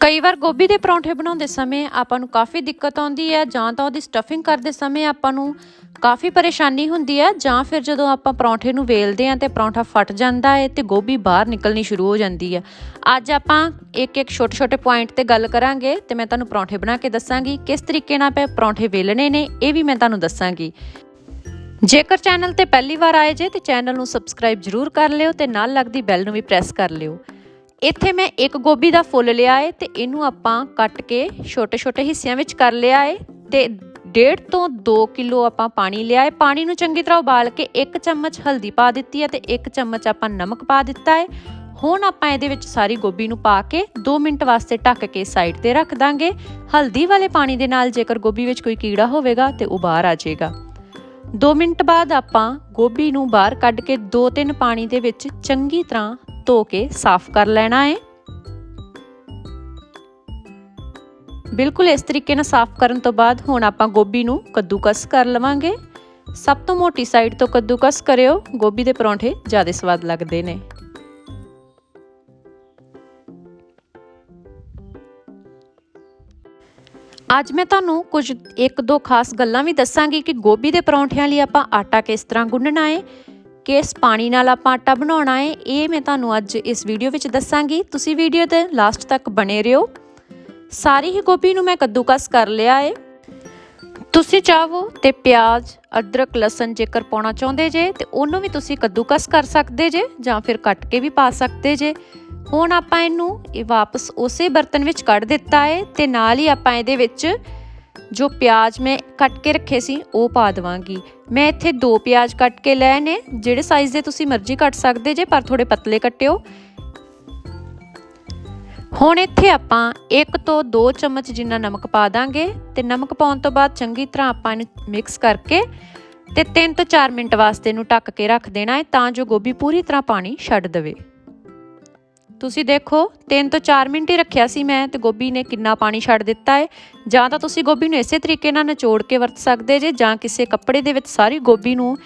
ਕਈ ਵਾਰ ਗੋਭੀ ਦੇ ਪਰੌਂਠੇ ਬਣਾਉਂਦੇ ਸਮੇਂ ਆਪਾਂ ਨੂੰ ਕਾਫੀ ਦਿੱਕਤ ਆਉਂਦੀ ਹੈ ਜਾਂ ਤਾਂ ਉਹਦੀ ਸਟਫਿੰਗ ਕਰਦੇ ਸਮੇਂ ਆਪਾਂ ਨੂੰ ਕਾਫੀ ਪਰੇਸ਼ਾਨੀ ਹੁੰਦੀ ਹੈ ਜਾਂ ਫਿਰ ਜਦੋਂ ਆਪਾਂ ਪਰੌਂਠੇ ਨੂੰ ਵੇਲਦੇ ਹਾਂ ਤੇ ਪਰੌਂਠਾ ਫਟ ਜਾਂਦਾ ਹੈ ਤੇ ਗੋਭੀ ਬਾਹਰ ਨਿਕਲਣੀ ਸ਼ੁਰੂ ਹੋ ਜਾਂਦੀ ਹੈ। ਅੱਜ ਆਪਾਂ ਇੱਕ ਇੱਕ ਛੋਟੇ ਛੋਟੇ ਪੁਆਇੰਟ ਤੇ ਗੱਲ ਕਰਾਂਗੇ ਤੇ ਮੈਂ ਤੁਹਾਨੂੰ ਪਰੌਂਠੇ ਬਣਾ ਕੇ ਦੱਸਾਂਗੀ, ਕਿਸ ਤਰੀਕੇ ਨਾਲ ਆਪਾਂ ਪਰੌਂਠੇ ਵੇਲਣੇ ਨੇ, ਇਹ ਵੀ ਮੈਂ ਤੁਹਾਨੂੰ ਦੱਸਾਂਗੀ। ਜੇਕਰ ਚੈਨਲ ਤੇ ਪਹਿਲੀ ਵਾਰ ਆਏ ਜੇ ਤੇ ਚੈਨਲ ਨੂੰ ਸਬਸਕ੍ਰਾਈਬ ਜਰੂਰ ਕਰ ਲਿਓ ਤੇ ਨਾਲ ਲੱਗਦੀ ਬੈਲ ਨੂੰ ਵੀ ਪ੍ਰੈਸ ਕਰ ਲਿਓ। ਇੱਥੇ ਮੈਂ ਇੱਕ ਗੋਭੀ ਦਾ ਫੁੱਲ ਲਿਆ ਏ ਤੇ ਇਹਨੂੰ ਆਪਾਂ ਕੱਟ ਕੇ ਛੋਟੇ-ਛੋਟੇ ਹਿੱਸਿਆਂ ਵਿੱਚ ਕਰ ਲਿਆ ਏ ਤੇ 1.5 ਤੋਂ 2 ਕਿਲੋ ਆਪਾਂ ਪਾਣੀ ਲਿਆ ਏ। ਪਾਣੀ ਨੂੰ ਚੰਗੀ ਤਰ੍ਹਾਂ ਉਬਾਲ ਕੇ 1 ਚਮਚ ਹਲਦੀ ਪਾ ਦਿੱਤੀ ਹੈ ਤੇ 1 ਚਮਚ ਆਪਾਂ ਨਮਕ ਪਾ ਦਿੱਤਾ ਏ। ਹੁਣ ਆਪਾਂ ਇਹਦੇ ਵਿੱਚ ਸਾਰੀ ਗੋਭੀ ਨੂੰ ਪਾ ਕੇ 2 ਮਿੰਟ ਵਾਸਤੇ ਢੱਕ ਕੇ ਸਾਈਡ ਤੇ ਰੱਖ ਦਾਂਗੇ। ਹਲਦੀ ਵਾਲੇ ਪਾਣੀ ਦੇ ਨਾਲ ਜੇਕਰ ਗੋਭੀ ਵਿੱਚ ਕੋਈ ਕੀੜਾ ਹੋਵੇਗਾ ਤੇ ਉਹ ਬਾਹਰ ਆ ਜਾਏਗਾ 2 ਮਿੰਟ ਬਾਅਦ ਆਪਾਂ ਗੋਭੀ ਨੂੰ ਬਾਹਰ ਕੱਢ ਕੇ 2-3 ਪਾਣੀ ਦੇ ਵਿੱਚ ਚੰਗੀ ਤਰ੍ਹਾਂ ਧੋ ਕੇ ਸਾਫ਼ ਕਰ ਲੈਣਾ ਹੈ ਬਿਲਕੁਲ ਇਸ ਤਰੀਕੇ ਨਾਲ ਸਾਫ਼ ਕਰਨ ਤੋਂ ਬਾਅਦ ਹੁਣ ਆਪਾਂ ਗੋਭੀ ਨੂੰ ਕੱਦੂਕਸ ਕਰ ਲਵਾਂਗੇ। ਸਭ ਤੋਂ ਮੋਟੀ ਸਾਈਡ ਤੋਂ ਕੱਦੂਕਸ ਕਰਿਓ, ਗੋਭੀ ਦੇ ਪਰੌਂਠੇ ਜ਼ਿਆਦਾ ਸਵਾਦ ਲੱਗਦੇ ਨੇ। ਅੱਜ ਮੈਂ ਤੁਹਾਨੂੰ ਕੁਝ ਇੱਕ ਦੋ ਖਾਸ ਗੱਲਾਂ ਵੀ ਦੱਸਾਂਗੀ ਕਿ ਗੋਭੀ ਦੇ ਪਰੌਂਠਿਆਂ ਲਈ ਆਪਾਂ ਆਟਾ ਕਿਸ ਤਰ੍ਹਾਂ ਗੁੰਨਣਾ ਹੈ ਕਿਸ ਪਾਣੀ ਨਾਲ ਆਪਾਂ ਆਟਾ ਬਣਾਉਣਾ ਹੈ। ਇਹ ਮੈਂ ਤੁਹਾਨੂੰ ਅੱਜ ਇਸ ਵੀਡੀਓ ਵਿੱਚ ਦੱਸਾਂਗੀ। ਤੁਸੀਂ ਵੀਡੀਓ ਦੇ ਲਾਸਟ ਤੱਕ ਬਣੇ ਰਹੋ। ਸਾਰੀ ਹੀ ਗੋਭੀ ਨੂੰ ਮੈਂ ਕੱਦੂਕਸ ਕਰ ਲਿਆ ਹੈ ਤੁਸੀਂ ਚਾਹੋ ਤੇ ਪਿਆਜ਼, ਅਦਰਕ, ਲਸਣ ਜੇਕਰ ਪਾਉਣਾ ਚਾਹੁੰਦੇ ਜੇ, ਤੇ ਉਹਨੂੰ ਵੀ ਤੁਸੀਂ ਕੱਦੂਕਸ ਕਰ ਸਕਦੇ ਜੇ, ਜਾਂ ਫਿਰ ਕੱਟ ਕੇ ਵੀ ਪਾ ਸਕਦੇ ਜੇ। ਹੁਣ ਆਪਾਂ ਇਹਨੂੰ ਇਹ ਵਾਪਸ ਉਸੇ ਬਰਤਨ ਵਿੱਚ ਕੱਢ ਦਿੱਤਾ ਹੈ ਤੇ ਨਾਲ ਹੀ ਆਪਾਂ ਇਹਦੇ ਵਿੱਚ ਜੋ ਪਿਆਜ਼ ਮੈਂ ਕੱਟ ਕੇ ਰੱਖੇ ਸੀ, ਉਹ ਪਾ ਦਵਾਂਗੀ। ਮੈਂ ਇੱਥੇ ਦੋ ਪਿਆਜ਼ ਕੱਟ ਕੇ ਲਏ ਨੇ, ਜਿਹੜੇ ਸਾਈਜ਼ ਦੇ ਤੁਸੀਂ ਮਰਜ਼ੀ ਕੱਟ ਸਕਦੇ ਜੇ, ਪਰ ਥੋੜੇ ਪਤਲੇ ਕੱਟਿਓ। ਹੁਣ ਇੱਥੇ ਆਪਾਂ 1 ਤੋਂ 2 ਚਮਚ ਜਿੰਨਾ ਨਮਕ ਪਾ ਦਾਂਗੇ ਤੇ ਨਮਕ ਪਾਉਣ ਤੋਂ ਬਾਅਦ ਚੰਗੀ ਤਰ੍ਹਾਂ ਆਪਾਂ ਇਹਨੂੰ ਮਿਕਸ ਕਰਕੇ ਤੇ 3 ਤੋਂ 4 ਮਿੰਟ ਵਾਸਤੇ ਇਹਨੂੰ ਢੱਕ ਕੇ ਰੱਖ ਦੇਣਾ ਹੈ ਤਾਂ ਜੋ ਗੋਭੀ ਪੂਰੀ ਤਰ੍ਹਾਂ ਪਾਣੀ ਛੱਡ ਦੇਵੇ। ਤੁਸੀਂ ਦੇਖੋ 3 ਤੋਂ 4 ਮਿੰਟ ਹੀ ਰੱਖਿਆ ਸੀ ਮੈਂ ਤੇ ਗੋਭੀ ਨੇ ਕਿੰਨਾ ਪਾਣੀ ਛੱਡ ਦਿੱਤਾ ਹੈ ਜਾਂ ਤਾਂ ਤੁਸੀਂ ਗੋਭੀ ਨੂੰ ਇਸੇ ਤਰੀਕੇ ਨਾਲ ਨਿਚੋੜ ਕੇ ਵਰਤ ਸਕਦੇ ਜੇ, ਜਾਂ ਕਿਸੇ ਕੱਪੜੇ ਦੇ ਵਿੱਚ ਸਾਰੀ ਗੋਭੀ ਨੂੰ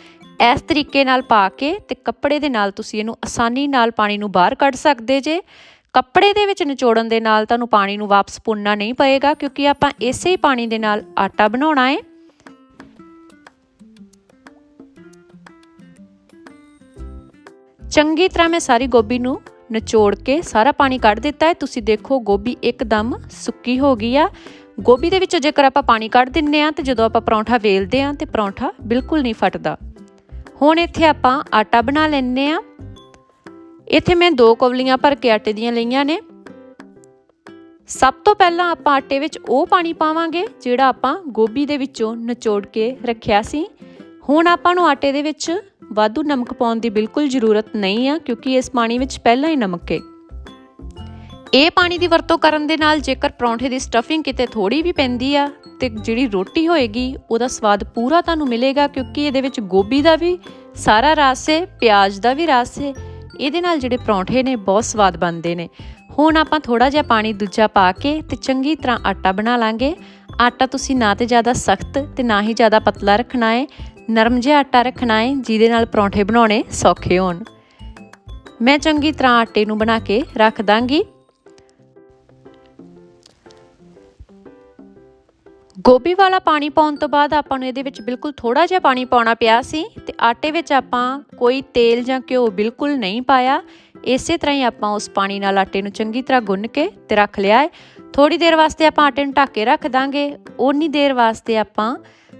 ਇਸ ਤਰੀਕੇ ਨਾਲ ਪਾ ਕੇ ਤੇ ਕੱਪੜੇ ਦੇ ਨਾਲ ਤੁਸੀਂ ਇਹਨੂੰ ਆਸਾਨੀ ਨਾਲ ਪਾਣੀ ਨੂੰ ਬਾਹਰ ਕੱਢ ਸਕਦੇ ਜੇ। ਕੱਪੜੇ ਦੇ ਵਿੱਚ ਨਿਚੋੜਨ ਦੇ ਨਾਲ ਤੁਹਾਨੂੰ ਪਾਣੀ ਨੂੰ ਵਾਪਸ ਪੁੰਨਾ ਨਹੀਂ ਪਏਗਾ, ਕਿਉਂਕਿ ਆਪਾਂ ਇਸੇ ਹੀ ਪਾਣੀ ਦੇ ਨਾਲ ਆਟਾ ਬਣਾਉਣਾ ਹੈ ਚੰਗੀ ਤਰ੍ਹਾਂ ਮੈਂ ਸਾਰੀ ਗੋਭੀ ਨੂੰ ਨਿਚੋੜ ਕੇ ਸਾਰਾ ਪਾਣੀ ਕੱਢ ਦਿੱਤਾ ਹੈ। ਤੁਸੀਂ ਦੇਖੋ ਗੋਭੀ ਇੱਕਦਮ ਸੁੱਕੀ ਹੋ ਗਈ ਆ। ਗੋਭੀ ਦੇ ਵਿੱਚੋਂ ਜੇਕਰ ਆਪਾਂ ਪਾਣੀ ਕੱਢ ਦਿੰਨੇ ਆ ਤੇ ਜਦੋਂ ਆਪਾਂ ਪਰੌਂਠਾ ਵੇਲਦੇ ਆ ਤੇ ਪਰੌਂਠਾ ਬਿਲਕੁਲ ਨਹੀਂ ਫਟਦਾ। ਹੁਣ ਇੱਥੇ ਆਪਾਂ ਆਟਾ ਬਣਾ ਲੈਣੇ ਆ। ਇੱਥੇ ਮੈਂ ਦੋ ਕੌਲੀਆਂ ਭਰ ਕੇ ਆਟੇ ਦੀਆਂ ਲਈਆਂ ਨੇ। ਸਭ ਤੋਂ ਪਹਿਲਾਂ ਆਪਾਂ ਆਟੇ ਵਿੱਚ ਉਹ ਪਾਣੀ ਪਾਵਾਂਗੇ ਜਿਹੜਾ ਆਪਾਂ ਗੋਭੀ ਦੇ ਵਿੱਚੋਂ ਨਿਚੋੜ ਕੇ ਰੱਖਿਆ ਸੀ। ਹੁਣ ਆਪਾਂ ਨੂੰ ਆਟੇ ਦੇ ਵਿੱਚ ਵਾਧੂ ਨਮਕ ਪਾਉਣ ਦੀ ਬਿਲਕੁਲ ਜ਼ਰੂਰਤ ਨਹੀਂ ਆ, ਕਿਉਂਕਿ ਇਸ ਪਾਣੀ ਵਿੱਚ ਪਹਿਲਾਂ ਹੀ ਨਮਕ ਹੈ। ਇਹ ਪਾਣੀ ਦੀ ਵਰਤੋਂ ਕਰਨ ਦੇ ਨਾਲ ਜੇਕਰ ਪਰੌਂਠੇ ਦੀ ਸਟਫਿੰਗ ਕਿਤੇ ਥੋੜੀ ਵੀ ਪੈਂਦੀ ਆ ਤੇ ਜਿਹੜੀ ਰੋਟੀ ਹੋਏਗੀ, ਉਹਦਾ ਸਵਾਦ ਪੂਰਾ ਤੁਹਾਨੂੰ ਮਿਲੇਗਾ, ਕਿਉਂਕਿ ਇਹਦੇ ਵਿੱਚ ਗੋਭੀ ਦਾ ਵੀ ਸਾਰਾ ਰਸ ਹੈ, ਪਿਆਜ਼ ਦਾ ਵੀ ਰਸ ਹੈ। ਇਹਦੇ ਨਾਲ ਜਿਹੜੇ ਪਰੌਂਠੇ ਨੇ, ਬਹੁਤ ਸਵਾਦ ਬਣਦੇ ਨੇ। ਹੁਣ ਆਪਾਂ ਥੋੜਾ ਜਿਹਾ ਪਾਣੀ ਦੂਜਾ ਪਾ ਕੇ ਤੇ ਚੰਗੀ ਤਰ੍ਹਾਂ ਆਟਾ ਬਣਾ ਲਾਂਗੇ। ਆਟਾ ਤੁਸੀਂ ਨਾ ਤੇ ਜ਼ਿਆਦਾ ਸਖਤ ਤੇ ਨਾ ਹੀ ਜ਼ਿਆਦਾ ਪਤਲਾ ਰੱਖਣਾ ਹੈ। ਨਰਮ ਜਿਹਾ ਆਟਾ ਰੱਖਣਾ ਹੈ ਜਿਹਦੇ ਨਾਲ ਪਰੌਂਠੇ ਬਣਾਉਣੇ ਸੌਖੇ ਹੋਣ। ਮੈਂ ਚੰਗੀ ਤਰ੍ਹਾਂ ਆਟੇ ਨੂੰ ਬਣਾ ਕੇ ਰੱਖ ਦਾਂਗੀ। ਗੋਭੀ ਵਾਲਾ ਪਾਣੀ ਪਾਉਣ ਤੋਂ ਬਾਅਦ ਆਪਾਂ ਨੂੰ ਇਹਦੇ ਵਿੱਚ ਬਿਲਕੁਲ ਥੋੜਾ ਜਿਹਾ ਪਾਣੀ ਪਾਉਣਾ ਪਿਆ ਸੀ ਤੇ ਆਟੇ ਵਿੱਚ ਆਪਾਂ ਕੋਈ ਤੇਲ ਜਾਂ ਘਿਓ ਬਿਲਕੁਲ ਨਹੀਂ ਪਾਇਆ। ਇਸੇ ਤਰ੍ਹਾਂ ਹੀ ਆਪਾਂ ਉਸ ਪਾਣੀ ਨਾਲ ਆਟੇ ਨੂੰ ਚੰਗੀ ਤਰ੍ਹਾਂ ਗੁੰਨ ਕੇ ਤੇ ਰੱਖ ਲਿਆ ਹੈ ਥੋੜੀ ਦੇਰ ਵਾਸਤੇ ਆਪਾਂ ਆਟੇ ਨੂੰ ਢੱਕ ਕੇ ਰੱਖ ਦਾਂਗੇ। ਓਨੀ ਦੇਰ ਵਾਸਤੇ ਆਪਾਂ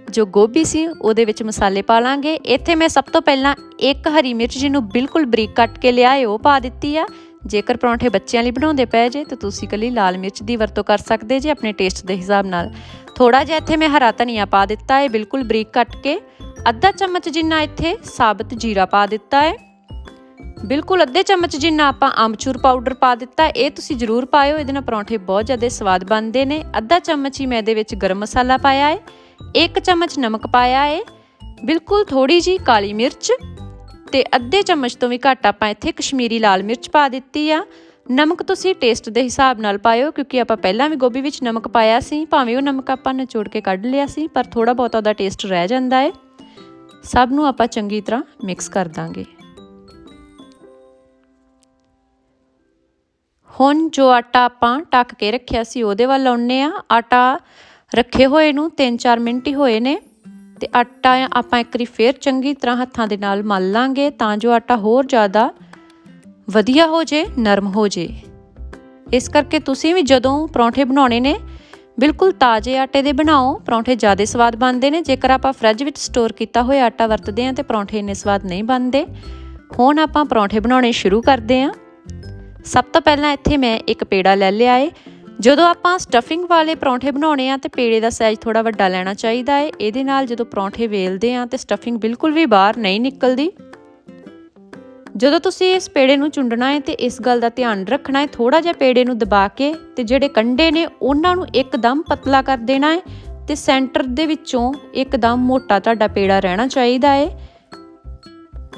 ਜੋ ਗੋਭੀ ਸੀ, ਉਹਦੇ ਵਿੱਚ ਮਸਾਲੇ ਪਾ ਲਾਂਗੇ। ਇੱਥੇ ਮੈਂ ਸਭ ਤੋਂ ਪਹਿਲਾਂ ਇੱਕ ਹਰੀ ਮਿਰਚ, ਜਿਹਨੂੰ ਬਿਲਕੁਲ ਬਰੀਕ ਕੱਟ ਕੇ ਲਿਆ ਹੈ ਉਹ ਪਾ ਦਿੱਤੀ ਆ। ਜੇਕਰ ਪਰੌਂਠੇ ਬੱਚਿਆਂ ਲਈ ਬਣਾਉਂਦੇ ਪਏ ਜੇ, ਤਾਂ ਤੁਸੀਂ ਕੱਲੀ ਲਾਲ ਮਿਰਚ ਦੀ ਵਰਤੋਂ ਕਰ ਸਕਦੇ ਜੇ ਆਪਣੇ ਟੇਸਟ ਦੇ ਹਿਸਾਬ ਨਾਲ। ਥੋੜਾ ਜਿਹਾ ਇੱਥੇ ਮੈਂ ਹਰਾ ਧਨੀਆ ਪਾ ਦਿੱਤਾ ਹੈ ਬਿਲਕੁਲ ਬਰੀਕ ਕੱਟ ਕੇ। ਅੱਧਾ ਚਮਚ ਜਿੰਨਾ ਇੱਥੇ ਸਾਬਤ ਜੀਰਾ ਪਾ ਦਿੱਤਾ ਹੈ ਬਿਲਕੁਲ ਅੱਧੇ ਚਮਚ ਜਿੰਨਾ ਆਪਾਂ ਆਮਚੂਰ ਪਾਊਡਰ ਪਾ ਦਿੱਤਾ, ਇਹ ਤੁਸੀਂ ਜ਼ਰੂਰ ਪਾਇਓ। ਇਹਦੇ ਨਾਲ ਪਰੌਂਠੇ ਬਹੁਤ ਜ਼ਿਆਦਾ ਸਵਾਦ ਬਣਦੇ ਨੇ। ਅੱਧਾ ਚਮਚ ਹੀ ਮੈਂ ਇਹਦੇ ਵਿੱਚ ਗਰਮ ਮਸਾਲਾ ਪਾਇਆ ਹੈ ਇੱਕ ਚਮਚ ਨਮਕ ਪਾਇਆ ਹੈ ਬਿਲਕੁਲ ਥੋੜੀ ਜੀ ਕਾਲੀ ਮਿਰਚ ਤੇ ਅੱਧੇ ਚਮਚ ਤੋਂ ਵੀ ਘੱਟ ਆਪਾਂ ਇੱਥੇ ਕਸ਼ਮੀਰੀ ਲਾਲ ਮਿਰਚ ਪਾ ਦਿੱਤੀ ਆ। ਨਮਕ ਤੁਸੀਂ ਟੇਸਟ ਦੇ ਹਿਸਾਬ ਨਾਲ ਪਾਇਓ, ਕਿਉਂਕਿ ਆਪਾਂ ਪਹਿਲਾਂ ਵੀ ਗੋਭੀ ਵਿੱਚ ਨਮਕ ਪਾਇਆ ਸੀ, ਭਾਵੇਂ ਉਹ ਨਮਕ ਆਪਾਂ ਨਿਚੋੜ ਕੇ ਕੱਢ ਲਿਆ ਸੀ, ਪਰ ਥੋੜਾ ਬਹੁਤਾ ਉਹਦਾ ਟੇਸਟ ਰਹਿ ਜਾਂਦਾ ਹੈ ਸਭ ਨੂੰ ਆਪਾਂ ਚੰਗੀ ਤਰ੍ਹਾਂ ਮਿਕਸ ਕਰ ਦਾਂਗੇ। ਹੁਣ ਜੋ ਆਟਾ ਆਪਾਂ ਟੱਕ ਕੇ ਰੱਖਿਆ ਸੀ, ਉਹਦੇ ਵੱਲ ਆਉਨੇ ਆ ਆਟਾ ਰੱਖੇ ਹੋਏ ਨੂੰ 3-4 ਮਿੰਟ ਹੀ ਹੋਏ ਨੇ ਤੇ ਆਟਾ ਆਪਾਂ ਇੱਕ ਵਾਰੀ ਫੇਰ ਚੰਗੀ ਤਰ੍ਹਾਂ ਹੱਥਾਂ ਦੇ ਨਾਲ ਮਲ ਲਾਂਗੇ ਤਾਂ ਜੋ ਆਟਾ ਹੋਰ ਜ਼ਿਆਦਾ ਵਧੀਆ ਹੋ ਜੇ, ਨਰਮ ਹੋ ਜੇ। ਇਸ ਕਰਕੇ ਤੁਸੀਂ ਵੀ ਜਦੋਂ ਪਰੌਂਠੇ ਬਣਾਉਣੇ ਨੇ, ਬਿਲਕੁਲ ਤਾਜ਼ੇ ਆਟੇ ਦੇ ਬਣਾਓ। ਪਰੌਂਠੇ ਜ਼ਿਆਦਾ ਸਵਾਦ ਬਣਦੇ ਨੇ। ਜੇਕਰ ਆਪਾਂ ਫ੍ਰਿਜ ਵਿੱਚ ਸਟੋਰ ਕੀਤਾ ਹੋਇਆ ਆਟਾ ਵਰਤਦੇ ਹਾਂ ਤੇ ਪਰੌਂਠੇ ਇੰਨੇ ਸਵਾਦ ਨਹੀਂ ਬਣਦੇ। ਹੁਣ ਆਪਾਂ ਪਰੌਂਠੇ ਬਣਾਉਣੇ ਸ਼ੁਰੂ ਕਰਦੇ ਹਾਂ। ਸਭ ਤੋਂ ਪਹਿਲਾਂ ਇੱਥੇ ਮੈਂ ਇੱਕ ਪੇੜਾ ਲੈ ਲਿਆ ਏ। ਜਦੋਂ ਆਪਾਂ ਸਟਫਿੰਗ ਵਾਲੇ ਪਰੌਂਠੇ ਬਣਾਉਣੇ ਆ ਤੇ ਪੇੜੇ ਦਾ ਸਾਈਜ਼ ਥੋੜਾ ਵੱਡਾ ਲੈਣਾ ਚਾਹੀਦਾ ਏ, ਇਹਦੇ ਨਾਲ ਜਦੋਂ ਪਰੌਂਠੇ ਵੇਲਦੇ ਆ ਤੇ ਸਟਫਿੰਗ ਬਿਲਕੁਲ ਵੀ ਬਾਹਰ ਨਹੀਂ ਨਿਕਲਦੀ। ਜਦੋਂ ਤੁਸੀਂ ਇਸ ਪੇੜੇ ਨੂੰ ਚੁੰਡਣਾ ਹੈ ਤੇ ਇਸ ਗੱਲ ਦਾ ਧਿਆਨ ਰੱਖਣਾ ਹੈ ਥੋੜਾ ਜਿਹਾ ਪੇੜੇ ਨੂੰ ਦਬਾ ਕੇ ਤੇ ਜਿਹੜੇ ਕੰਡੇ ਨੇ ਉਹਨਾਂ ਨੂੰ ਇੱਕਦਮ ਪਤਲਾ ਕਰ ਦੇਣਾ ਹੈ ਤੇ ਸੈਂਟਰ ਦੇ ਵਿੱਚੋਂ ਇੱਕਦਮ ਮੋਟਾ ਤੁਹਾਡਾ ਪੇੜਾ ਰਹਿਣਾ ਚਾਹੀਦਾ ਹੈ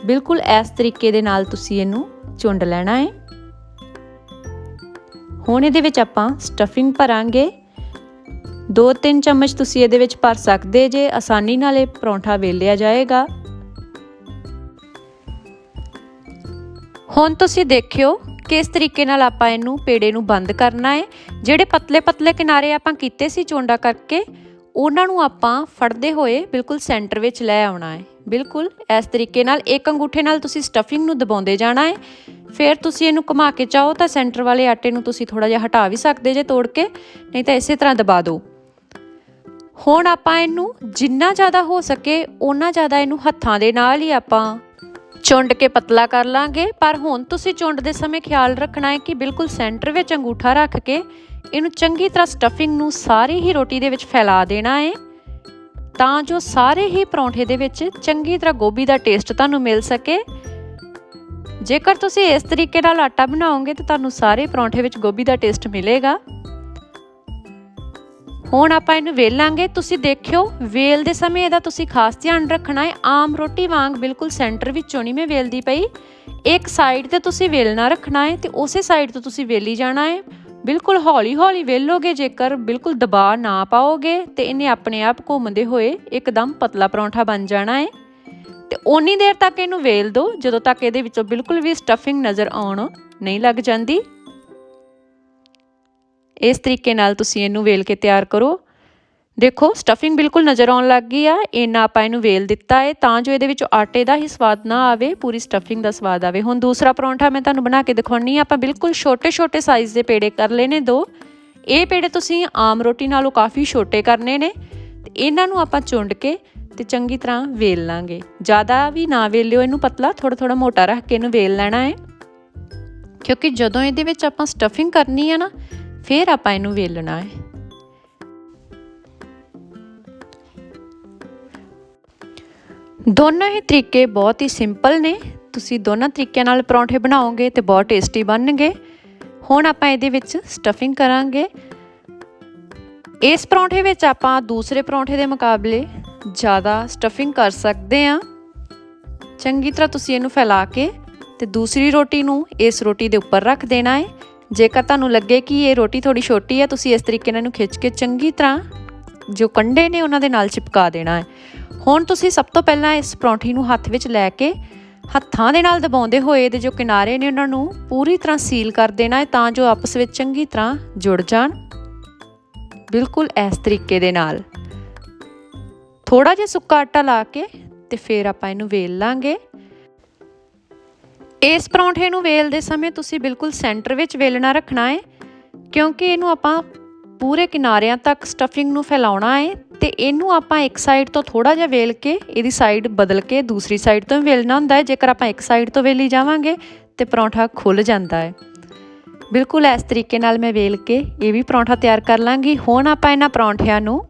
ਬਿਲਕੁਲ ਇਸ ਤਰੀਕੇ ਦੇ ਨਾਲ ਤੁਸੀਂ ਇਹਨੂੰ ਚੁੰਡ ਲੈਣਾ ਹੈ ਹੁਣ ਇਹਦੇ ਵਿੱਚ ਆਪਾਂ ਸਟਫਿੰਗ ਭਰਾਂਗੇ। 2-3 ਚਮਚ ਤੁਸੀਂ ਇਹਦੇ ਵਿੱਚ ਭਰ ਸਕਦੇ ਜੇ, ਆਸਾਨੀ ਨਾਲ ਇਹ ਪਰੌਂਠਾ ਵੇਲਿਆ ਜਾਏਗਾ। ਹੁਣ ਤੁਸੀਂ ਦੇਖਿਓ ਕਿਸ ਤਰੀਕੇ ਨਾਲ ਆਪਾਂ ਇਹਨੂੰ ਪੇੜੇ ਨੂੰ ਬੰਦ ਕਰਨਾ ਹੈ। ਜਿਹੜੇ ਪਤਲੇ ਪਤਲੇ ਕਿਨਾਰੇ ਆਪਾਂ ਕੀਤੇ ਸੀ ਚੋਂਡਾ ਕਰਕੇ, ਉਹਨਾਂ ਨੂੰ ਆਪਾਂ ਫੜਦੇ ਹੋਏ ਬਿਲਕੁਲ ਸੈਂਟਰ ਵਿੱਚ ਲੈ ਆਉਣਾ ਹੈ। ਬਿਲਕੁਲ ਇਸ ਤਰੀਕੇ ਨਾਲ ਇੱਕ ਅੰਗੂਠੇ ਨਾਲ ਤੁਸੀਂ ਸਟਫਿੰਗ ਨੂੰ ਦਬਾਉਂਦੇ ਜਾਣਾ ਹੈ। ਫਿਰ ਤੁਸੀਂ ਇਹਨੂੰ ਘੁਮਾ ਕੇ ਚਾਹੋ ਤਾਂ ਸੈਂਟਰ ਵਾਲੇ ਆਟੇ ਨੂੰ ਤੁਸੀਂ ਥੋੜਾ ਜਿਹਾ ਹਟਾ ਵੀ ਸਕਦੇ ਜੇ ਤੋੜ ਕੇ, ਨਹੀਂ ਤਾਂ ਇਸੇ ਤਰ੍ਹਾਂ ਦਬਾ ਦਿਓ। ਹੁਣ ਆਪਾਂ ਇਹਨੂੰ ਜਿੰਨਾ ਜ਼ਿਆਦਾ ਹੋ ਸਕੇ, ਓਨਾ ਜ਼ਿਆਦਾ ਇਹਨੂੰ ਹੱਥਾਂ ਦੇ ਨਾਲ ਹੀ ਆਪਾਂ ਚੁੰਡ ਕੇ ਪਤਲਾ ਕਰ ਲਾਂਗੇ। ਪਰ ਹੁਣ ਤੁਸੀਂ ਚੁੰਡ ਦੇ ਸਮੇਂ ਖਿਆਲ ਰੱਖਣਾ ਹੈ ਕਿ ਬਿਲਕੁਲ ਸੈਂਟਰ ਵਿੱਚ ਅੰਗੂਠਾ ਰੱਖ ਕੇ ਇਹਨੂੰ ਚੰਗੀ ਤਰ੍ਹਾਂ ਸਟਫਿੰਗ ਨੂੰ ਸਾਰੀ ਹੀ ਰੋਟੀ ਦੇ ਵਿੱਚ ਫੈਲਾ ਦੇਣਾ ਹੈ। ਤਾਂ ਜੋ ਸਾਰੇ ਹੀ ਪਰੌਂਠੇ ਦੇ ਵਿੱਚ ਚੰਗੀ ਤਰ੍ਹਾਂ ਗੋਭੀ ਦਾ ਟੇਸਟ ਤੁਹਾਨੂੰ ਮਿਲ ਸਕੇ। ਜੇਕਰ ਤੁਸੀਂ ਇਸ ਤਰੀਕੇ ਨਾਲ ਆਟਾ ਬਣਾਓਗੇ ਤਾਂ ਤੁਹਾਨੂੰ ਸਾਰੇ ਪਰੌਂਠੇ ਵਿੱਚ ਗੋਭੀ ਦਾ ਟੇਸਟ ਮਿਲੇਗਾ। ਹੁਣ ਆਪਾਂ ਇਹਨੂੰ ਵੇਲਾਂਗੇ। ਤੁਸੀਂ ਦੇਖਿਓ, ਵੇਲ ਦੇ ਸਮੇਂ ਇਹਦਾ ਤੁਸੀਂ ਖਾਸ ਧਿਆਨ ਰੱਖਣਾ ਹੈ। ਆਮ ਰੋਟੀ ਵਾਂਗ ਬਿਲਕੁਲ ਸੈਂਟਰ ਵਿੱਚੋਂ ਨਹੀਂ ਮੈਂ ਵੇਲਦੀ ਪਈ। ਇੱਕ ਸਾਈਡ ਤੇ ਤੁਸੀਂ ਵੇਲਣਾ ਰੱਖਣਾ ਹੈ ਤੇ ਉਸੇ ਸਾਈਡ ਤੋਂ ਤੁਸੀਂ ਵੇਲੀ ਜਾਣਾ ਹੈ। ਬਿਲਕੁਲ ਹੌਲੀ ਹੌਲੀ ਵੇਲੋਗੇ, ਜੇਕਰ ਬਿਲਕੁਲ ਦਬਾਅ ਨਾ ਪਾਓਗੇ ਤੇ ਇਹਨੇ ਆਪਣੇ ਆਪ ਘੁੰਮਦੇ ਹੋਏ ਇੱਕਦਮ ਪਤਲਾ ਪਰੌਂਠਾ ਬਣ ਜਾਣਾ ਹੈ। ਤੇ ਓਨੀ ਦੇਰ ਤੱਕ ਇਹਨੂੰ ਵੇਲ ਦਿਓ ਜਦੋਂ ਤੱਕ ਇਹਦੇ ਵਿੱਚੋਂ ਬਿਲਕੁਲ ਵੀ ਸਟਫਿੰਗ ਨਜ਼ਰ ਆਉਣ ਨਹੀਂ ਲੱਗ ਜਾਂਦੀ। ਇਸ ਤਰੀਕੇ ਨਾਲ ਤੁਸੀਂ ਇਹਨੂੰ ਵੇਲ ਕੇ ਤਿਆਰ ਕਰੋ। ਦੇਖੋ ਸਟਫਿੰਗ ਬਿਲਕੁਲ ਨਜ਼ਰ ਆਉਣ ਲੱਗ ਗਈ ਆ ਇਹਨਾਂ ਆਪਾਂ ਇਹਨੂੰ ਵੇਲ ਦਿੱਤਾ ਹੈ ਤਾਂ ਜੋ ਇਹਦੇ ਵਿੱਚੋਂ ਆਟੇ ਦਾ ਹੀ ਸਵਾਦ ਨਾ ਆਵੇ, ਪੂਰੀ ਸਟਫਿੰਗ ਦਾ ਸਵਾਦ ਆਵੇ। ਹੁਣ ਦੂਸਰਾ ਪਰੌਂਠਾ ਮੈਂ ਤੁਹਾਨੂੰ ਬਣਾ ਕੇ ਦਿਖਾਉਣੀ ਆ, ਆਪਾਂ ਬਿਲਕੁਲ ਛੋਟੇ-ਛੋਟੇ ਸਾਈਜ਼ ਦੇ ਪੇੜੇ ਕਰ ਲੈਨੇ ਦੋ। ਇਹ ਪੇੜੇ ਤੁਸੀਂ ਆਮ ਰੋਟੀ ਨਾਲੋਂ ਕਾਫੀ ਛੋਟੇ ਕਰਨੇ ਨੇ, ਤੇ ਇਹਨਾਂ ਨੂੰ ਆਪਾਂ ਚੁੰਡ ਕੇ ਤੇ ਚੰਗੀ ਤਰ੍ਹਾਂ ਵੇਲ ਲਾਂਗੇ। ਜ਼ਿਆਦਾ ਵੀ ਨਾ ਵੇਲਿਓ, ਇਹਨੂੰ ਪਤਲਾ ਥੋੜਾ ਥੋੜਾ ਮੋਟਾ ਰੱਖ ਕੇ ਇਹਨੂੰ ਵੇਲ ਲੈਣਾ ਹੈ। ਕਿਉਂਕਿ ਜਦੋਂ ਇਹਦੇ ਵਿੱਚ ਆਪਾਂ ਸਟਫਿੰਗ ਕਰਨੀ ਹੈ ਨਾ, ਫਿਰ ਆਪਾਂ ਇਹਨੂੰ ਵੇਲਣਾ ਹੈ। ਦੋਨੋਂ ਹੀ ਤਰੀਕੇ ਬਹੁਤ ਹੀ ਸਿੰਪਲ ਨੇ। ਤੁਸੀਂ ਦੋਨਾਂ ਤਰੀਕਿਆਂ ਨਾਲ ਪਰੌਂਠੇ ਬਣਾਓਗੇ ਤੇ ਬਹੁਤ ਟੇਸਟੀ ਬਣਨਗੇ। ਹੁਣ ਆਪਾਂ ਇਹਦੇ ਵਿੱਚ ਸਟਫਿੰਗ ਕਰਾਂਗੇ। ਇਸ ਪਰੌਂਠੇ ਵਿੱਚ ਆਪਾਂ ਦੂਸਰੇ ਪਰੌਂਠੇ ਦੇ ਮੁਕਾਬਲੇ ਜ਼ਿਆਦਾ ਸਟਫਿੰਗ ਕਰ ਸਕਦੇ ਹਾਂ। ਚੰਗੀ ਤਰ੍ਹਾਂ ਤੁਸੀਂ ਇਹਨੂੰ ਫੈਲਾ ਕੇ ਤੇ ਦੂਸਰੀ ਰੋਟੀ ਨੂੰ ਇਸ ਰੋਟੀ ਦੇ ਉੱਪਰ ਰੱਖ ਦੇਣਾ ਹੈ। ਜੇਕਰ ਤੁਹਾਨੂੰ ਲੱਗੇ ਕਿ ਇਹ ਰੋਟੀ ਥੋੜੀ ਛੋਟੀ ਹੈ, ਤੁਸੀਂ ਇਸ ਤਰੀਕੇ ਨਾਲ ਇਹਨੂੰ ਖਿੱਚ ਕੇ ਚੰਗੀ ਤਰ੍ਹਾਂ ਜੋ ਕੰਡੇ ਨੇ ਉਹਨਾਂ ਦੇ ਨਾਲ ਚਿਪਕਾ ਦੇਣਾ ਹੈ। ਹੁਣ ਤੁਸੀਂ ਸਭ ਤੋਂ ਪਹਿਲਾਂ ਇਸ ਪਰੌਂਠੀ ਨੂੰ ਹੱਥ ਵਿੱਚ ਲੈ ਕੇ ਹੱਥਾਂ ਦੇ ਨਾਲ ਦਬਾਉਂਦੇ ਹੋਏ ਦੇ ਜੋ ਕਿਨਾਰੇ ਨੇ ਉਹਨਾਂ ਨੂੰ ਪੂਰੀ ਤਰ੍ਹਾਂ ਸੀਲ ਕਰ ਦੇਣਾ ਹੈ ਤਾਂ ਜੋ ਆਪਸ ਵਿੱਚ ਚੰਗੀ ਤਰ੍ਹਾਂ ਜੁੜ ਜਾਣ। ਬਿਲਕੁਲ ਇਸ ਤਰੀਕੇ ਦੇ ਨਾਲ। ਥੋੜਾ ਜਿਹਾ ਸੁੱਕਾ ਆਟਾ ਲਾ ਕੇ ਤੇ ਫਿਰ ਆਪਾਂ ਇਹਨੂੰ ਵੇਲ ਲਾਂਗੇ। ਇਸ ਪਰੌਂਠੇ ਨੂੰ ਵੇਲਦੇ ਸਮੇਂ ਤੁਸੀਂ ਬਿਲਕੁਲ ਸੈਂਟਰ ਵਿੱਚ ਵੇਲਣਾ ਰੱਖਣਾ ਹੈ ਕਿਉਂਕਿ ਇਹਨੂੰ ਆਪਾਂ ਪੂਰੇ ਕਿਨਾਰਿਆਂ ਤੱਕ ਸਟਫਿੰਗ ਨੂੰ ਫੈਲਾਉਣਾ ਹੈ ਤੇ ਇਹਨੂੰ ਆਪਾਂ ਇੱਕ ਸਾਈਡ ਤੋਂ ਥੋੜਾ ਜਿਹਾ ਵੇਲ ਕੇ ਇਹਦੀ ਸਾਈਡ ਬਦਲ ਕੇ ਦੂਸਰੀ ਸਾਈਡ ਤੋਂ ਵੀ ਵੇਲਣਾ ਹੁੰਦਾ ਹੈ ਜੇਕਰ ਆਪਾਂ ਇੱਕ ਸਾਈਡ ਤੋਂ ਵੇਲੀ ਜਾਵਾਂਗੇ ਤੇ ਪਰੌਂਠਾ ਖੁੱਲ ਜਾਂਦਾ ਹੈ ਬਿਲਕੁਲ ਇਸ ਤਰੀਕੇ ਨਾਲ ਮੈਂ ਵੇਲ ਕੇ ਇਹ ਵੀ ਪਰੌਂਠਾ ਤਿਆਰ ਕਰ ਲਾਂਗੀ। ਹੁਣ ਆਪਾਂ ਇਹਨਾਂ ਪਰੌਂਠਿਆਂ ਨੂੰ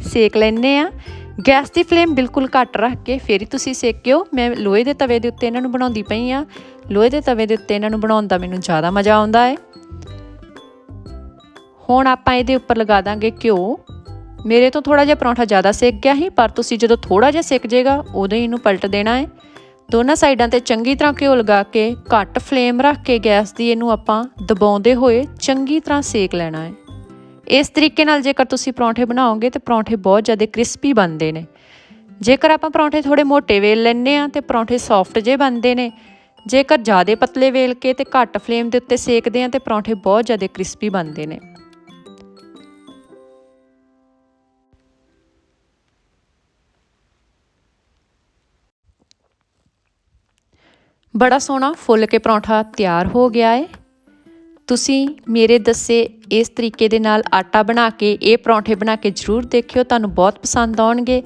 ਸੇਕ ਲੈਣੇ ਆ। ਗੈਸ ਦੀ ਫਲੇਮ ਬਿਲਕੁਲ ਘੱਟ ਰੱਖ ਕੇ ਫੇਰ ਹੀ ਤੁਸੀਂ ਸੇਕਿਓ। ਮੈਂ ਲੋਹੇ ਦੇ ਤਵੇ ਦੇ ਉੱਤੇ ਇਹਨਾਂ ਨੂੰ ਬਣਾਉਂਦੀ ਪਈ ਆ। ਲੋਹੇ ਦੇ ਤਵੇ ਦੇ ਉੱਤੇ ਇਹਨਾਂ ਨੂੰ ਬਣਾਉਣ ਦਾ ਮੈਨੂੰ ਜ਼ਿਆਦਾ ਮਜ਼ਾ ਆਉਂਦਾ ਹੈ ਹੁਣ ਆਪਾਂ ਇਹਦੇ ਉੱਪਰ ਲਗਾ ਦਾਂਗੇ ਘਿਓ। ਮੇਰੇ ਤੋਂ ਥੋੜਾ ਜਿਹਾ ਪਰੌਂਠਾ ਜ਼ਿਆਦਾ ਸੇਕ ਗਿਆ ਸੀ, ਪਰ ਤੁਸੀਂ ਜਦੋਂ ਥੋੜਾ ਜਿਹਾ ਸੇਕ ਜਾਏਗਾ ਉਦੋਂ ਹੀ ਇਹਨੂੰ ਪਲਟ ਦੇਣਾ ਹੈ ਦੋਨਾਂ ਸਾਈਡਾਂ ਤੇ ਚੰਗੀ ਤਰ੍ਹਾਂ ਘਿਓ ਲਗਾ ਕੇ ਘੱਟ ਫਲੇਮ ਰੱਖ ਕੇ ਗੈਸ ਦੀ ਇਹਨੂੰ ਆਪਾਂ ਦਬਾਉਂਦੇ ਹੋਏ ਚੰਗੀ ਤਰ੍ਹਾਂ ਸੇਕ ਲੈਣਾ ਹੈ ਇਸ ਤਰੀਕੇ ਨਾਲ ਜੇਕਰ ਤੁਸੀਂ ਪਰੌਂਠੇ ਬਣਾਓਗੇ ਤੇ ਪਰੌਂਠੇ ਬਹੁਤ ਜ਼ਿਆਦਾ ਕ੍ਰਿਸਪੀ ਬਣਦੇ ਨੇ। ਜੇਕਰ ਆਪਾਂ ਪਰੌਂਠੇ ਥੋੜੇ ਮੋਟੇ ਵੇਲ ਲੈਨੇ ਆ ਤੇ ਪਰੌਂਠੇ ਸੌਫਟ ਜੇ ਬਣਦੇ ਨੇ, ਜੇਕਰ ਜ਼ਿਆਦਾ ਪਤਲੇ ਵੇਲ ਕੇ ਤੇ ਘੱਟ ਫਲੇਮ ਦੇ ਉੱਤੇ ਸੇਕਦੇ ਆ ਤੇ ਪਰੌਂਠੇ ਬਹੁਤ ਜ਼ਿਆਦਾ ਕ੍ਰਿਸਪੀ ਬਣਦੇ ਨੇ। ਬੜਾ ਸੋਹਣਾ ਫੁੱਲ ਕੇ ਪਰੌਂਠਾ ਤਿਆਰ ਹੋ ਗਿਆ ਹੈ ਤੁਸੀਂ ਮੇਰੇ ਦੱਸੇ ਇਸ ਤਰੀਕੇ ਦੇ ਨਾਲ ਆਟਾ ਬਣਾ ਕੇ, ਇਹ ਪਰੌਂਠੇ ਬਣਾ ਕੇ ਜ਼ਰੂਰ ਦੇਖਿਓ, ਤੁਹਾਨੂੰ ਬਹੁਤ ਪਸੰਦ ਆਉਣਗੇ।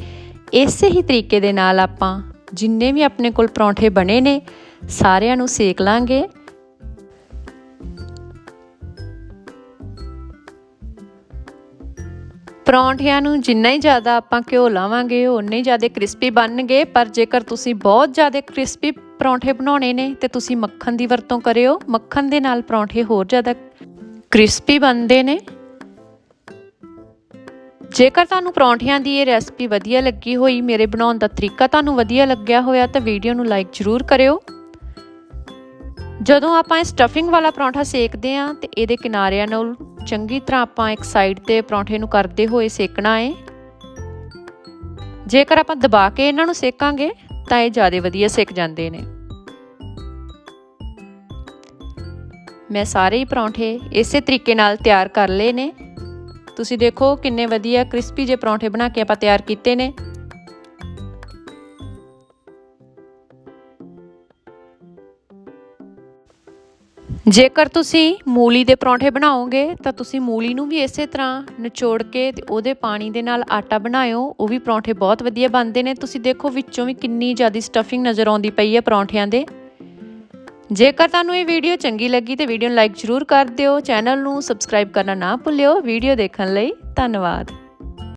ਇਸੇ ਹੀ ਤਰੀਕੇ ਦੇ ਨਾਲ ਆਪਾਂ ਜਿੰਨੇ ਵੀ ਆਪਣੇ ਕੋਲ ਪਰੌਂਠੇ ਬਣੇ ਨੇ, ਸਾਰਿਆਂ ਨੂੰ ਸੇਕ ਲਾਂਗੇ। ਪਰੌਂਠਿਆਂ ਨੂੰ ਜਿੰਨਾ ਹੀ ਜ਼ਿਆਦਾ ਆਪਾਂ ਘਿਓ ਲਾਵਾਂਗੇ ਉਨੇ ਹੀ ਜ਼ਿਆਦਾ ਕ੍ਰਿਸਪੀ ਬਣਨਗੇ। ਪਰ ਜੇਕਰ ਤੁਸੀਂ ਬਹੁਤ ਜ਼ਿਆਦਾ ਕ੍ਰਿਸਪੀ ਪਰੌਂਠੇ ਬਣਾਉਣੇ ਨੇ, ਤੇ ਤੁਸੀਂ ਮੱਖਣ ਦੀ ਵਰਤੋਂ ਕਰਿਓ। ਮੱਖਣ ਦੇ ਨਾਲ ਪਰੌਂਠੇ ਹੋਰ ਜ਼ਿਆਦਾ ਕ੍ਰਿਸਪੀ ਬਣਦੇ ਨੇ। ਜੇਕਰ ਤੁਹਾਨੂੰ ਪਰੌਂਠਿਆਂ ਦੀ ਇਹ ਰੈਸਪੀ ਵਧੀਆ ਲੱਗੀ ਹੋਈ, ਮੇਰੇ ਬਣਾਉਣ ਦਾ ਤਰੀਕਾ ਤੁਹਾਨੂੰ ਵਧੀਆ ਲੱਗਿਆ ਹੋਇਆ, ਤਾਂ ਵੀਡੀਓ ਨੂੰ ਲਾਈਕ ਜ਼ਰੂਰ ਕਰਿਓ। ਜਦੋਂ ਆਪਾਂ ਇਹ ਸਟਫਿੰਗ ਵਾਲਾ ਪਰੌਂਠਾ ਸੇਕਦੇ ਆਂ ਤੇ ਇਹਦੇ ਕਿਨਾਰਿਆਂ ਨਾਲ ਚੰਗੀ ਤਰ੍ਹਾਂ ਆਪਾਂ ਇੱਕ ਸਾਈਡ ਤੇ ਪਰੌਂਠੇ ਨੂੰ ਕਰਦੇ ਹੋਏ ਸੇਕਣਾ ਹੈ। ਜੇਕਰ ਆਪਾਂ ਦਬਾ ਕੇ ਇਹਨਾਂ ਨੂੰ ਸੇਕਾਂਗੇ, ਤਾਂ ਇਹ ਜ਼ਿਆਦਾ ਵਧੀਆ ਸੇਕ ਜਾਂਦੇ ਨੇ। ਮੈਂ ਸਾਰੇ ਹੀ ਪਰੌਂਠੇ ਇਸੇ ਤਰੀਕੇ ਨਾਲ ਤਿਆਰ ਕਰ ਲਏ ਨੇ। ਤੁਸੀਂ ਦੇਖੋ ਕਿੰਨੇ ਵਧੀਆ ਕ੍ਰਿਸਪੀ ਜੇ ਪਰੌਂਠੇ ਬਣਾ ਕੇ ਆਪਾਂ ਤਿਆਰ ਕੀਤੇ ਨੇ। ਜੇਕਰ ਤੁਸੀਂ ਮੂਲੀ ਦੇ ਪਰੌਂਠੇ ਬਣਾਓਗੇ, ਤਾਂ ਤੁਸੀਂ ਮੂਲੀ ਨੂੰ ਵੀ ਇਸੇ ਤਰ੍ਹਾਂ ਨਿਚੋੜ ਕੇ ਤੇ ਉਹਦੇ ਪਾਣੀ ਦੇ ਨਾਲ ਆਟਾ ਬਣਾਇਓ। ਉਹ ਵੀ ਪਰੌਂਠੇ ਬਹੁਤ ਵਧੀਆ ਬਣਦੇ ਨੇ। ਤੁਸੀਂ ਦੇਖੋ ਵਿੱਚੋਂ ਵੀ ਕਿੰਨੀ ਜ਼ਿਆਦਾ ਸਟਫਿੰਗ ਨਜ਼ਰ ਆਉਂਦੀ ਪਈ ਹੈ ਪਰੌਂਠਿਆਂ ਦੇ। ਜੇਕਰ ਤੁਹਾਨੂੰ ਇਹ ਵੀਡੀਓ ਚੰਗੀ ਲੱਗੀ ਤੇ ਵੀਡੀਓ ਨੂੰ ਲਾਈਕ ਜ਼ਰੂਰ ਕਰ ਦਿਓ। ਚੈਨਲ ਨੂੰ ਸਬਸਕ੍ਰਾਈਬ ਕਰਨਾ ਨਾ ਭੁੱਲਿਓ। ਵੀਡੀਓ ਦੇਖਣ ਲਈ ਧੰਨਵਾਦ।